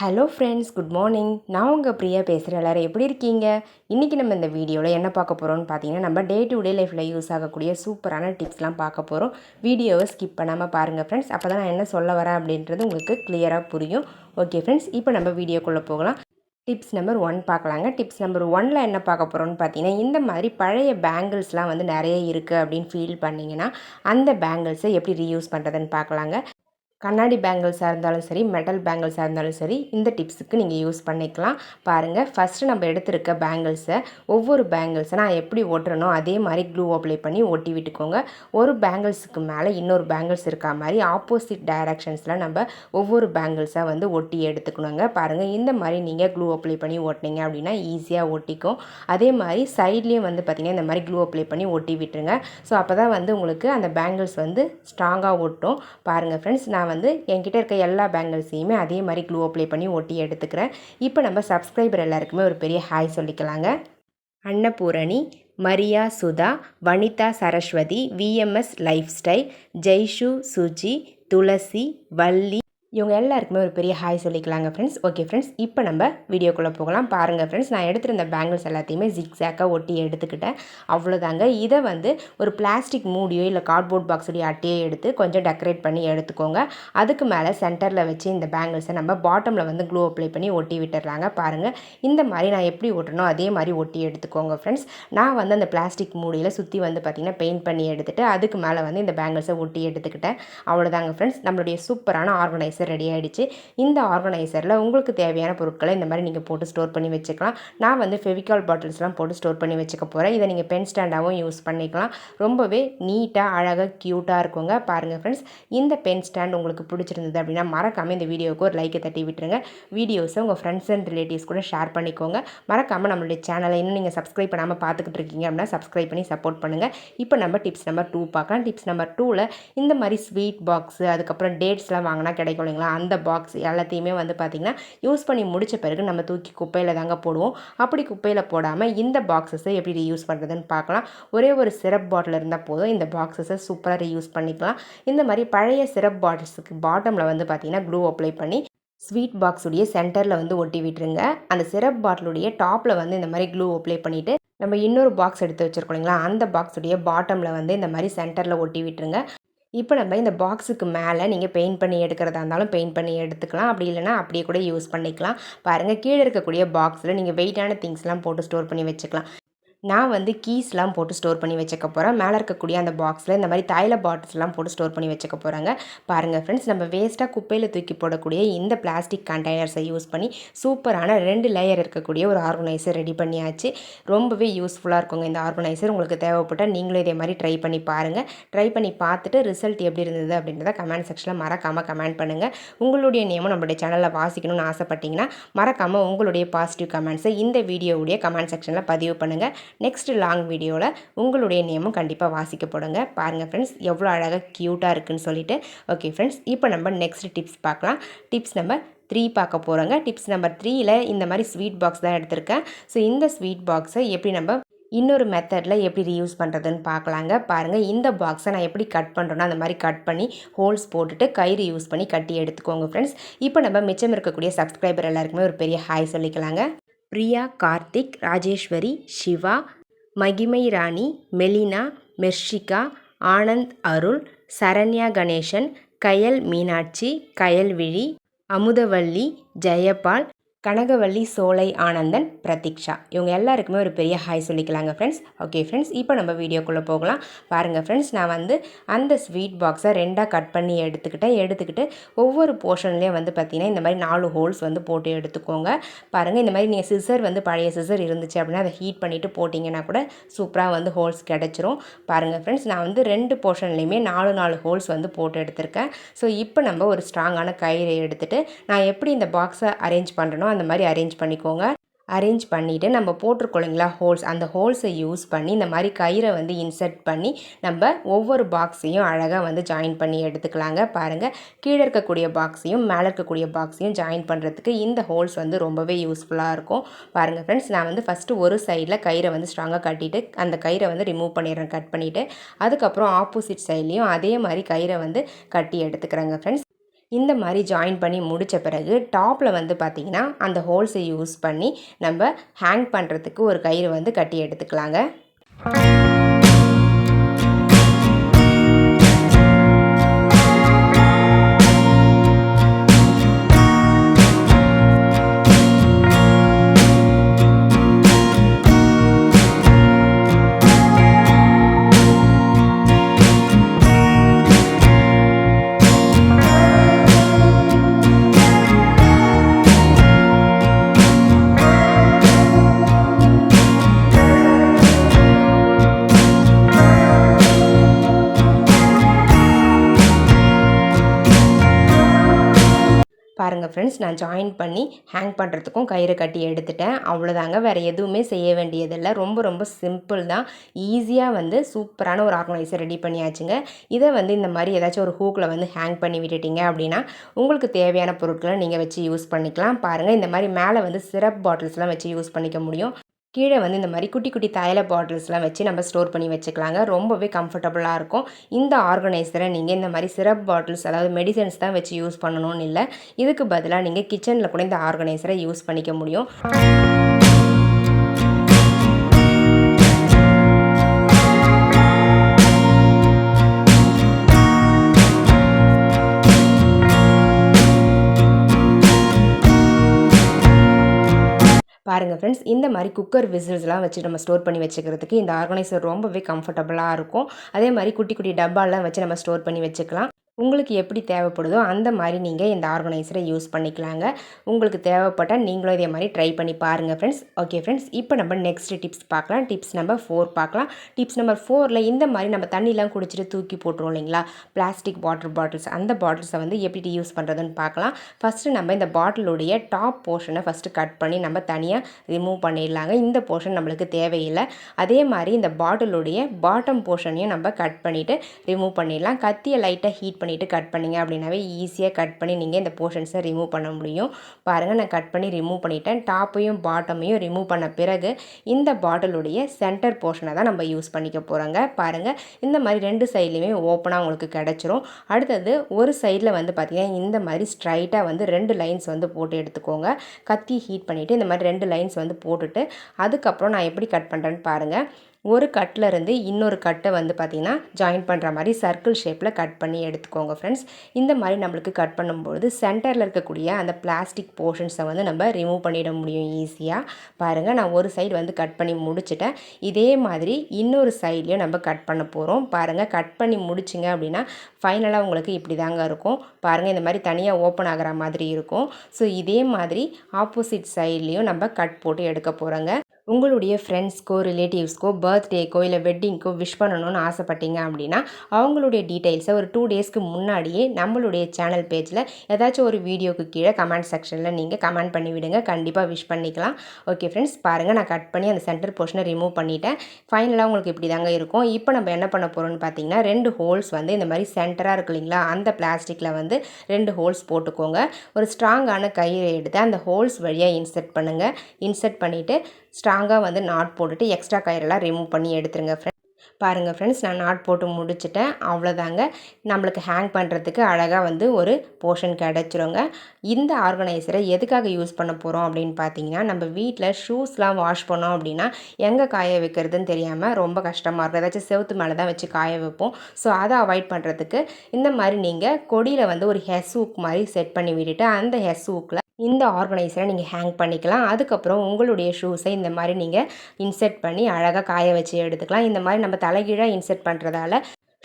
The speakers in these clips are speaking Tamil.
ஹலோ ஃப்ரெண்ட்ஸ் குட் மார்னிங் நான் உங்கள் பிரியா பேசுகிறேன் எல்லோரும் எப்படி இருக்கீங்க? இன்றைக்கி நம்ம இந்த வீடியோவில் என்ன பார்க்க போகிறோம்னு பார்த்தீங்கன்னா நம்ம டே டு டே லைஃப்பில் யூஸ் ஆகக்கூடிய சூப்பரான டிப்ஸ்லாம் பார்க்க போகிறோம் வீடியோவை ஸ்கிப் பண்ணாமல் பாருங்கள் ஃப்ரெண்ட்ஸ் அப்போ தான் நான் என்ன சொல்ல வரேன் அப்படின்றது உங்களுக்கு கிளியராக புரியும். ஓகே ஃப்ரெண்ட்ஸ் இப்போ நம்ம வீடியோக்குள்ளே போகலாம். டிப்ஸ் நம்பர் ஒன் பார்க்கலாங்க. டிப்ஸ் நம்பர் ஒனில் என்ன பார்க்க போகிறோம்னு பார்த்தீங்கன்னா இந்த மாதிரி பழைய பேங்கிள்ஸ்லாம் வந்து நிறைய இருக்குது அப்படின்னு ஃபீல் பண்ணிங்கன்னா அந்த பேங்கிள்ஸை எப்படி ரீயூஸ் பண்ணுறதுன்னு பார்க்கலாங்க. கண்ணாடி பேங்கிள்ஸாக இருந்தாலும் சரி மெட்டல் பேங்கிள்ஸாக இருந்தாலும் சரி இந்த டிப்ஸுக்கு நீங்கள் யூஸ் பண்ணிக்கலாம். பாருங்கள் ஃபஸ்ட்டு நம்ம எடுத்திருக்க பேங்கிள்ஸை ஒவ்வொரு பேங்கிள்ஸை நான் எப்படி ஒட்டுறனோ அதே மாதிரி க்ளூ அப்ளை பண்ணி ஒட்டி விட்டுக்கோங்க. ஒரு பேங்கிள்ஸுக்கு மேலே இன்னொரு பேங்கிள்ஸ் இருக்கா மாதிரி ஆப்போசிட் டைரக்ஷன்ஸில் நம்ம ஒவ்வொரு பேங்கிள்ஸாக வந்து ஒட்டி எடுத்துக்கணுங்க. பாருங்கள் இந்த மாதிரி நீங்கள் க்ளூ அப்ளை பண்ணி ஒட்டினீங்க அப்படின்னா ஈஸியாக ஒட்டிக்கும். அதே மாதிரி சைட்லேயும் வந்து பார்த்திங்கன்னா இந்த மாதிரி க்ளூ அப்ளை பண்ணி ஒட்டி விட்டுருங்க. ஸோ அப்போ தான் வந்து உங்களுக்கு அந்த பேங்கிள்ஸ் வந்து ஸ்ட்ராங்காக ஒட்டும். பாருங்கள் ஃப்ரெண்ட்ஸ் நான் வந்து என்கிட்ட இருக்க எல்லா பேங்கிள்ஸையுமே அதே மாதிரி க்ளூ அப்ளை பண்ணி ஒட்டி எடுத்துக்கிறேன். இப்போ நம்ம சப்ஸ்கிரைபர் எல்லாருக்குமே ஒரு பெரிய hi சொல்லிக்கலாங்க. Annapoorani Maria Sudha Vanitha Saraswathi VMS lifestyle Jaishu Suji Thulasi Valli இவங்க எல்லாருக்குமே ஒரு பெரிய ஹாய் சொல்லிக்கலாங்க ஃப்ரெண்ட்ஸ் ஓகே ஃப்ரெண்ட்ஸ் இப்போ நம்ம வீடியோக்குள்ளே போகலாம். பாருங்கள் ஃப்ரெண்ட்ஸ் நான் எடுத்திருந்த பேங்கிள்ஸ் எல்லாத்தையுமே ஜிக்ஸாக்காக ஒட்டி எடுத்துக்கிட்டேன். அவ்வளோதாங்க. இதை வந்து ஒரு பிளாஸ்டிக் மூடியோ இல்லை கார்ட்போர்ட் பாக்ஸுடைய அட்டையோ எடுத்து கொஞ்சம் டெக்கரேட் பண்ணி எடுத்துக்கோங்க. அதுக்கு மேலே சென்டரில் வச்சு இந்த பேங்கிள்ஸை நம்ம பாட்டமில் வந்து க்ளூ அப்ளை பண்ணி ஒட்டி விட்டுறாங்க பாருங்கள் இந்த மாதிரி நான் எப்படி ஒட்டணும் அதே மாதிரி ஒட்டி எடுத்துக்கோங்க ஃப்ரெண்ட்ஸ் நான் வந்து அந்த பிளாஸ்டிக் மூடியில் சுற்றி வந்து பார்த்திங்கன்னா பெயிண்ட் பண்ணி எடுத்துகிட்டு அதுக்கு மேலே வந்து இந்த பேங்கிள்ஸை ஒட்டி எடுத்துக்கிட்டேன். அவ்வளோதாங்க ஃப்ரெண்ட்ஸ் நம்மளுடைய சூப்பரான ஆர்கனைஸ் ஆர்கனைசர் ரெடி ஆகிடுச்சு இந்த ஆர்கனைசரில் உங்களுக்கு தேவையான பொருட்களை இந்த மாதிரி நீங்கள் போட்டு ஸ்டோர் பண்ணி வச்சுக்கலாம். நான் வந்து ஃபெவிகால் பாட்டில்ஸ்லாம் போட்டு ஸ்டோர் பண்ணி வச்சுக்க போகிறேன் இதை நீங்கள் பென் ஸ்டாண்டாகவும் யூஸ் பண்ணிக்கலாம். ரொம்பவே நீட்டாக அழகாக க்யூட்டாக இருக்குங்க. பாருங்கள் ஃப்ரெண்ட்ஸ் இந்த பென் ஸ்டாண்ட் உங்களுக்கு பிடிச்சிருந்தது அப்படின்னா மறக்காமல் இந்த வீடியோவுக்கு ஒரு லைக்கை தட்டி விட்டுருங்க. வீடியோஸை உங்கள் ஃப்ரெண்ட்ஸ் அண்ட் ரிலேட்டிவ்ஸ் கூட ஷேர் பண்ணிக்கோங்க. மறக்காமல் நம்மளுடைய சேனலை இன்னும் நீங்கள் சப்ஸ்கிரைப் பண்ணாமல் பார்த்துக்கிட்டு இருக்கீங்க அப்படின்னா சப்ஸ்கிரைப் பண்ணி சப்போர்ட் பண்ணுங்கள் இப்போ நம்ம டிப்ஸ் நம்பர் டூ பார்க்கலாம். டிப்ஸ் நம்பர் டூவில் இந்த மாதிரி ஸ்வீட் பாக்ஸு அதுக்கப்புறம் டேட்ஸ்லாம் வாங்கினா கிடைக்கும் இல்லைங்களா அந்த பாக்ஸ் எல்லாத்தையுமே வந்து பார்த்திங்கன்னா யூஸ் பண்ணி முடித்த பிறகு நம்ம தூக்கி குப்பையில் தாங்க போடுவோம். அப்படி குப்பையில் போடாமல் இந்த பாக்ஸஸை எப்படி ரீயூஸ் பண்ணுறதுன்னு பார்க்கலாம் ஒரே ஒரு சிரப் பாட்டில் இருந்தால் போதும் இந்த பாக்ஸஸை சூப்பராக ரீயூஸ் பண்ணிக்கலாம். இந்த மாதிரி பழைய சிரப் பாட்டில்ஸுக்கு பாட்டமில் வந்து பார்த்திங்கன்னா க்ளூ அப்ளை பண்ணி ஸ்வீட் பாக்ஸுடைய சென்டரில் வந்து ஒட்டி விட்டுருங்க. அந்த சிரப் பாட்டிலுடைய டாப்பில் வந்து இந்த மாதிரி க்ளூ அப்ளை பண்ணிவிட்டு நம்ம இன்னொரு பாக்ஸ் எடுத்து வச்சுருக்கோம் இல்லைங்களா அந்த பாக்ஸுடைய பாட்டமில் வந்து இந்த மாதிரி சென்டரில் ஒட்டி விட்டுருங்க. இப்போ நம்ம இந்த பாக்ஸுக்கு மேலே நீங்கள் பெயிண்ட் பண்ணி எடுக்கிறதா இருந்தாலும் பெயிண்ட் பண்ணி எடுத்துக்கலாம். அப்படி இல்லைனா அப்படியே கூட யூஸ் பண்ணிக்கலாம். பாருங்கள் கீழே இருக்கக்கூடிய பாக்ஸில் நீங்கள் வெயிட்டான திங்ஸ்லாம் போட்டு ஸ்டோர் பண்ணி வச்சுக்கலாம். நான் வந்து கீஸ்லாம் போட்டு ஸ்டோர் பண்ணி வச்சுக்க போகிறேன் மேலே இருக்கக்கூடிய அந்த பாக்ஸில் இந்த மாதிரி தைல பாட்டில்ஸ்லாம் போட்டு ஸ்டோர் பண்ணி வச்சுக்க போகிறாங்க பாருங்கள் ஃப்ரெண்ட்ஸ் நம்ம வேஸ்ட்டாக குப்பையில் தூக்கி போடக்கூடிய இந்த பிளாஸ்டிக் கண்டெய்னர்ஸை யூஸ் பண்ணி சூப்பரான ரெண்டு லேயர் இருக்கக்கூடிய ஒரு ஆர்கனைசர் ரெடி பண்ணியாச்சு. ரொம்பவே யூஸ்ஃபுல்லாக இருக்குங்க இந்த ஆர்கனைசர் உங்களுக்கு தேவைப்பட்டால் நீங்களும் இதே மாதிரி ட்ரை பண்ணி பாருங்கள் ட்ரை பண்ணி பார்த்துட்டு ரிசல்ட் எப்படி இருந்தது அப்படின்றத கமெண்ட் செக்ஷனில் மறக்காமல் கமெண்ட் பண்ணுங்கள் உங்களுடைய நேமும் நம்மளுடைய சேனலில் வாசிக்கணும்னு ஆசைப்பட்டீங்கன்னா மறக்காமல் உங்களுடைய பாசிட்டிவ் கமெண்ட்ஸை இந்த வீடியோவுடைய கமெண்ட் செக்ஷனில் பதிவு பண்ணுங்கள் நெக்ஸ்ட் லாங் வீடியோவில் உங்களுடைய நேமும் கண்டிப்பாக வாசிக்கப்படுங்க பாருங்கள் ஃப்ரெண்ட்ஸ் எவ்வளோ அழகாக க்யூட்டாக இருக்குதுன்னு சொல்லிட்டு. ஓகே ஃப்ரெண்ட்ஸ் இப்போ நம்ம நெக்ஸ்ட் டிப்ஸ் பார்க்கலாம். டிப்ஸ் நம்பர் த்ரீ பார்க்க போகிறோங்க டிப்ஸ் நம்பர் த்ரீயில் இந்த மாதிரி ஸ்வீட் பாக்ஸ் தான் எடுத்திருக்கேன். ஸோ இந்த ஸ்வீட் பாக்ஸை எப்படி நம்ம இன்னொரு மெத்தடில் எப்படி ரீயூஸ் பண்ணுறதுன்னு பார்க்கலாங்க. பாருங்கள் இந்த பாக்ஸை நான் எப்படி கட் பண்ணுறேன்னா அந்த மாதிரி கட் பண்ணி ஹோல்ஸ் போட்டுட்டு கயிறு யூஸ் பண்ணி கட்டி எடுத்துக்கோங்க ஃப்ரெண்ட்ஸ் இப்போ நம்ம மிச்சம் இருக்கக்கூடிய சப்ஸ்கிரைபர் எல்லாருக்குமே ஒரு பெரிய ஹாய் சொல்லிக்கலாங்க. பிரியா கார்த்திக் ராஜேஸ்வரி சிவா மகிமை ராணி மெலினா மெர்ஷிகா ஆனந்த் அருள் சரண்யா கணேசன் கயல் மீனாட்சி கயல்விழி அமுதவள்ளி ஜெயபால் கனகவள்ளி சோலை ஆனந்தன் பிரதீக்ஷா. இவங்க எல்லாருக்குமே ஒரு பெரிய ஹாய் சொல்லிக்கலாங்க ஃப்ரெண்ட்ஸ் ஓகே ஃப்ரெண்ட்ஸ் இப்போ நம்ம வீடியோக்குள்ளே போகலாம். பாருங்கள் ஃப்ரெண்ட்ஸ் நான் வந்து அந்த ஸ்வீட் பாக்ஸை ரெண்டாக கட் பண்ணி எடுத்துக்கிட்டேன் எடுத்துக்கிட்டு ஒவ்வொரு போர்ஷன்லேயும் வந்து பார்த்திங்கன்னா இந்த மாதிரி நாலு ஹோல்ஸ் வந்து போட்டு எடுத்துக்கோங்க. பாருங்கள் இந்த மாதிரி நீங்கள் சிசர் வந்து பழைய சிசர் இருந்துச்சு அப்படின்னா அதை ஹீட் பண்ணிவிட்டு போட்டிங்கன்னா கூட சூப்பராக வந்து ஹோல்ஸ் கிடச்சிரும். பாருங்கள் ஃப்ரெண்ட்ஸ் நான் வந்து ரெண்டு போர்ஷன்லேயுமே நாலு நாலு ஹோல்ஸ் வந்து போட்டு எடுத்திருக்கேன். ஸோ இப்போ நம்ம ஒரு ஸ்ட்ராங்கான கயிறை எடுத்துகிட்டு நான் எப்படி இந்த பாக்ஸை அரேஞ்ச் பண்ணுறேனோ அந்த மாதிரி அரேஞ்ச் பண்ணிக்கோங்க. அரேஞ்ச் பண்ணிவிட்டு நம்ம போட்டிருக்கோம் ஹோல்ஸ் அந்த ஹோல்ஸை யூஸ் பண்ணி இந்த மாதிரி கயிறை வந்து இன்சர்ட் பண்ணி நம்ம ஒவ்வொரு பாக்ஸையும் அழகாக வந்து ஜாயின் பண்ணி எடுத்துக்கலாங்க. பாருங்கள் கீழே இருக்கக்கூடிய பாக்ஸையும் மேலே இருக்கக்கூடிய பாக்ஸையும் ஜாயின் பண்ணுறதுக்கு இந்த ஹோல்ஸ் வந்து ரொம்பவே யூஸ்ஃபுல்லாக இருக்கும். பாருங்கள் ஃப்ரெண்ட்ஸ் நான் வந்து ஃபஸ்ட்டு ஒரு சைடில் கயிறை வந்து ஸ்ட்ராங்காக கட்டிட்டு அந்த கயிறை வந்து ரிமூவ் பண்ணிடுறேன் கட் பண்ணிவிட்டு அதுக்கப்புறம் ஆப்போசிட் சைட்லேயும் அதே மாதிரி கயிறை வந்து கட்டி எடுத்துக்கிறேங்க ஃப்ரெண்ட்ஸ் இந்த மாதிரி ஜாயின் பண்ணி முடித்த பிறகு டாப்பில் வந்து பார்த்திங்கன்னா அந்த ஹோல்ஸை யூஸ் பண்ணி நம்ம ஹேங் பண்ணுறதுக்கு ஒரு கயிறு வந்து கட்டி எடுத்துக்கலாங்க. பாருங்கள் ஃப்ரெண்ட்ஸ் நான் ஜாயின் பண்ணி ஹேங் பண்ணுறதுக்கும் கயிறு கட்டி எடுத்துட்டேன். அவ்வளோதாங்க வேறு எதுவுமே செய்ய வேண்டியதில்லை. ரொம்ப ரொம்ப சிம்பிள் தான். ஈஸியாக வந்து சூப்பரான ஒரு ஆர்கனைசர் ரெடி பண்ணியாச்சுங்க. இதை வந்து இந்த மாதிரி ஏதாச்சும் ஒரு ஹூக்கில் வந்து ஹேங் பண்ணி விட்டுட்டீங்க அப்படின்னா உங்களுக்கு தேவையான பொருட்களை நீங்கள் வச்சு யூஸ் பண்ணிக்கலாம். பாருங்கள் இந்த மாதிரி மேலே வந்து சிரப் பாட்டில்ஸ்லாம் வச்சு யூஸ் பண்ணிக்க முடியும். கீழே வந்து இந்த மாதிரி குட்டி குட்டி தைல பாட்டில்ஸ்லாம் வச்சு நம்ம ஸ்டோர் பண்ணி வச்சுக்கலாங்க. ரொம்பவே கம்ஃபர்டபுளாக இருக்கும். இந்த ஆர்கனைசரை நீங்கள் இந்த மாதிரி சிரப் பாட்டில்ஸ் அதாவது மெடிசன்ஸ் தான் வச்சு யூஸ் பண்ணணும்னு இல்லை. இதுக்கு பதிலாக நீங்கள் கிச்சனில் கூட இந்த ஆர்கனைசரை யூஸ் பண்ணிக்க முடியும். பாருங்கள் ஃப்ரெண்ட்ஸ் இந்த மாதிரி குக்கர் விசில்ஸ்லாம் வச்சு நம்ம ஸ்டோர் பண்ணி வச்சுக்கிறதுக்கு இந்த ஆர்கனைசர் ரொம்பவே கம்ஃபர்டபுளாக இருக்கும். அதே மாதிரி குட்டி குட்டி டப்பாலாம் வச்சு நம்ம ஸ்டோர் பண்ணி வச்சுக்கலாம். உங்களுக்கு எப்படி தேவைப்படுதோ அந்த மாதிரி நீங்கள் இந்த ஆர்கனைசரை யூஸ் பண்ணிக்கலாங்க. உங்களுக்கு தேவைப்பட்டால் நீங்களும் இதே மாதிரி ட்ரை பண்ணி பாருங்கள் ஃப்ரெண்ட்ஸ் ஓகே ஃப்ரெண்ட்ஸ் இப்போ நம்ம நெக்ஸ்ட் டிப்ஸ் பார்க்கலாம். டிப்ஸ் நம்பர் ஃபோர் பார்க்கலாம். டிப்ஸ் நம்பர் ஃபோரில் இந்த மாதிரி நம்ம தண்ணிலாம் குடிச்சிட்டு தூக்கி போட்டுருவோம் இல்லைங்களா? பிளாஸ்டிக் வாட்டர் பாட்டில்ஸ் அந்த பாட்டில்ஸை வந்து எப்படி யூஸ் பண்ணுறதுன்னு பார்க்கலாம். ஃபஸ்ட்டு நம்ம இந்த பாட்டிலுடைய டாப் போர்ஷனை ஃபஸ்ட்டு கட் பண்ணி நம்ம தனியாக ரிமூவ் பண்ணிடலாங்க. இந்த போர்ஷன் நம்மளுக்கு தேவையில்லை. அதே மாதிரி இந்த பாட்டிலுடைய பாட்டம் போர்ஷனையும் நம்ம கட் பண்ணிவிட்டு ரிமூவ் பண்ணிடலாம். கத்தியை லைட்டாக ஹீட் பண்ணி பண்ணிவிட்டு கட் பண்ணிங்க அப்படின்னாவே ஈஸியாக கட் பண்ணி நீங்கள் இந்த போர்ஷன்ஸை ரிமூவ் பண்ண முடியும். பாருங்கள் நான் கட் பண்ணி ரிமூவ் பண்ணிட்டேன். டாப்பையும் பாட்டமையும் ரிமூவ் பண்ண பிறகு இந்த பாட்டிலுடைய சென்டர் போர்ஷனை தான் நம்ம யூஸ் பண்ணிக்க போகிறோங்க பாருங்கள் இந்த மாதிரி ரெண்டு சைட்லேயுமே ஓப்பனாக உங்களுக்கு கிடச்சிரும். அடுத்தது ஒரு சைடில் வந்து பார்த்திங்கன்னா இந்த மாதிரி ஸ்ட்ரைட்டாக வந்து ரெண்டு லைன்ஸ் வந்து போட்டு எடுத்துக்கோங்க. கத்தி ஹீட் பண்ணிவிட்டு இந்த மாதிரி ரெண்டு லைன்ஸ் வந்து போட்டுட்டு அதுக்கப்புறம் நான் எப்படி கட் பண்ணுறேன்னு பாருங்கள் ஒரு கட்டில் இருந்து இன்னொரு கட்டை வந்து பார்த்திங்கன்னா ஜாயின் பண்ணுற மாதிரி சர்க்கிள் ஷேப்பில் கட் பண்ணி எடுத்துக்கோங்க. ஃப்ரெண்ட்ஸ் இந்த மாதிரி நம்மளுக்கு கட் பண்ணும்பொழுது சென்டரில் இருக்கக்கூடிய அந்த பிளாஸ்டிக் போர்ஷன்ஸை வந்து நம்ம ரிமூவ் பண்ணிட முடியும் ஈஸியாக பாருங்கள் நான் ஒரு சைடு வந்து கட் பண்ணி முடிச்சிட்டேன். இதே மாதிரி இன்னொரு சைட்லேயும் நம்ம கட் பண்ண போகிறோம் பாருங்கள் கட் பண்ணி முடிச்சிங்க அப்படின்னா ஃபைனலாக உங்களுக்கு இப்படி தாங்க இருக்கும். பாருங்கள் இந்த மாதிரி தனியாக ஓப்பன் ஆகிற மாதிரி இருக்கும். ஸோ இதே மாதிரி ஆப்போசிட் சைட்லேயும் நம்ம கட் போட்டு எடுக்க போகிறோங்க உங்களுடைய ஃப்ரெண்ட்ஸ்க்கோ ரிலேட்டிவ்ஸ்க்கோ பர்த்டேக்கோ இல்லை வெட்டிங்க்கோ விஷ் பண்ணணும்னு ஆசைப்பட்டீங்க அப்படின்னா அவங்களுடைய டீட்டெயில்ஸை ஒரு டூ டேஸ்க்கு முன்னாடியே நம்மளுடைய சேனல் பேஜில் ஏதாச்சும் ஒரு வீடியோக்கு கீழே கமெண்ட் செக்ஷனில் நீங்கள் கமெண்ட் பண்ணி விடுங்க. கண்டிப்பாக விஷ் பண்ணிக்கலாம். ஓகே ஃப்ரெண்ட்ஸ் பாருங்கள் நான் கட் பண்ணி அந்த சென்டர் போர்ஷனை ரிமூவ் பண்ணிவிட்டேன் ஃபைனலாக உங்களுக்கு இப்படி தாங்க இருக்கும். இப்போ நம்ம என்ன பண்ண போகிறோம்னு பார்த்தீங்கன்னா ரெண்டு ஹோல்ஸ் வந்து இந்த மாதிரி சென்டராக இருக்கு இல்லைங்களா? அந்த பிளாஸ்டிக்கில் வந்து ரெண்டு ஹோல்ஸ் போட்டுக்கோங்க. ஒரு ஸ்ட்ராங்கான கயிறை எடுத்து அந்த ஹோல்ஸ் வழியாக இன்செர்ட் பண்ணுங்கள் இன்செர்ட் பண்ணிவிட்டு ஸ்ட்ராங் ஸ்ட்ராங்காக வந்து நாட் போட்டுட்டு எக்ஸ்ட்ரா கயிறெல்லாம் ரிமூவ் பண்ணி எடுத்துருங்க ஃப்ரெண்ட் பாருங்கள் ஃப்ரெண்ட்ஸ் நான் நாட் போட்டு முடிச்சிட்டேன். அவ்வளோதாங்க நம்மளுக்கு ஹேங் பண்ணுறதுக்கு அழகாக வந்து ஒரு போர்ஷன் கிடச்சிருங்க. இந்த ஆர்கனைசரை எதுக்காக யூஸ் பண்ண போகிறோம் அப்படின்னு பார்த்தீங்கன்னா நம்ம வீட்டில் ஷூஸ்லாம் வாஷ் பண்ணோம் அப்படின்னா எங்கே காய வைக்கிறதுன்னு தெரியாமல் ரொம்ப கஷ்டமாக இருக்கும். ஏதாச்சும் செவத்து மேலே தான் வச்சு காய வைப்போம். ஸோ அதை அவாய்ட் பண்ணுறதுக்கு இந்த மாதிரி நீங்கள் கொடியில் வந்து ஒரு ஹெஸ் ஹூக் மாதிரி செட் பண்ணி விட்டுட்டு அந்த ஹெஸ் ஹூக்கில் இந்த ஆர்கனைசரை நீங்கள் ஹேங் பண்ணிக்கலாம். அதுக்கப்புறம் உங்களுடைய ஷூஸை இந்த மாதிரி நீங்கள் இன்செர்ட் பண்ணி அழகாக காய வச்சு எடுத்துக்கலாம். இந்த மாதிரி நம்ம தலைகீழாக இன்செர்ட் பண்ணுறதால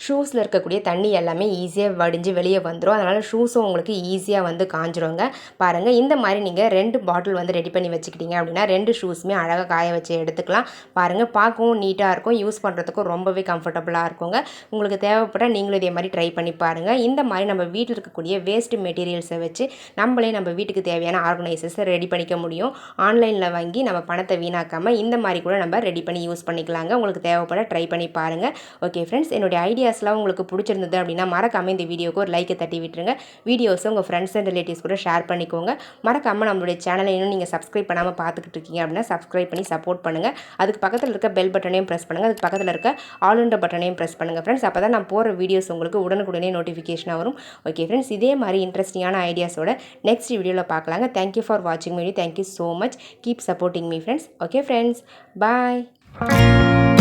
ஷூஸில் இருக்கக்கூடிய தண்ணி எல்லாமே ஈஸியாக வடிஞ்சு வெளியே வந்துடும் அதனால் ஷூஸும் உங்களுக்கு ஈஸியாக வந்து காஞ்சிருங்க. பாருங்கள் இந்த மாதிரி நீங்கள் ரெண்டு பாட்டில் வந்து ரெடி பண்ணி வச்சுக்கிட்டீங்க அப்படின்னா ரெண்டு ஷூஸுமே அழகாக காய வச்சு எடுத்துக்கலாம். பாருங்கள் பார்க்கவும் நீட்டாக இருக்கும். யூஸ் பண்ணுறதுக்கும் ரொம்பவே கம்ஃபர்டபுளாக இருக்குங்க. உங்களுக்கு தேவைப்பட்டால் நீங்களும் இதே மாதிரி ட்ரை பண்ணி பாருங்கள் இந்த மாதிரி நம்ம வீட்டில் இருக்கக்கூடிய வேஸ்ட் மெட்டீரியல்ஸை வச்சு நம்மளே நம்ம வீட்டுக்கு தேவையான ஆர்கனைசர்ஸை ரெடி பண்ணிக்க முடியும். ஆன்லைனில் வாங்கி நம்ம பணத்தை வீணாக்காமல் இந்த மாதிரி கூட நம்ம ரெடி பண்ணி யூஸ் பண்ணிக்கலாங்க. உங்களுக்கு தேவைப்பட ட்ரை பண்ணி பாருங்கள் ஓகே ஃப்ரெண்ட்ஸ் என்னுடைய ஐடியா ஐடியாஸ்லாம் உங்களுக்கு பிடிச்சிருந்தது அப்படின்னா மறக்காமல் இந்த வீடியோக்கு ஒரு லைக்கை தட்டி விட்டுருங்க. வீடியோஸை உங்கள் ஃப்ரெண்ட்ஸ் அண்ட் ரிலேட்டிவ்ஸ் கூட ஷேர் பண்ணிக்கோங்க. மறக்காமல் நம்மளுடைய சேனலை இன்னும் நீங்கள் சப்ஸ்கிரைப் பண்ணாமல் பார்த்துக்கிட்டு இருக்கீங்க அப்படின்னா சப்ஸ்கிரைப் பண்ணி சப்போர்ட் பண்ணுங்கள் அதுக்கு பக்கத்தில் இருக்க பெல் பட்டனையும் ப்ரெஸ் பண்ணுங்கள் அதுக்கு பக்கத்தில் இருக்க ஆளுன்ற பட்டனையும் ப்ரெஸ் பண்ணுங்கள் ஃப்ரெண்ட்ஸ் அப்போ தான் நான் போகிற வீடியோஸ் உங்களுக்கு உடனுக்குடனே நோட்டிஃபிகேஷனாக வரும். ஓகே ஃப்ரெண்ட்ஸ் இதே மாதிரி இன்ட்ரெஸ்டிங்கான ஐடியாஸோட நெக்ஸ்ட் வீடியோவில் பார்க்கலாங்க. தேங்க்யூ ஃபார் வாட்சிங் video thank you so much keep supporting me friends okay friends bye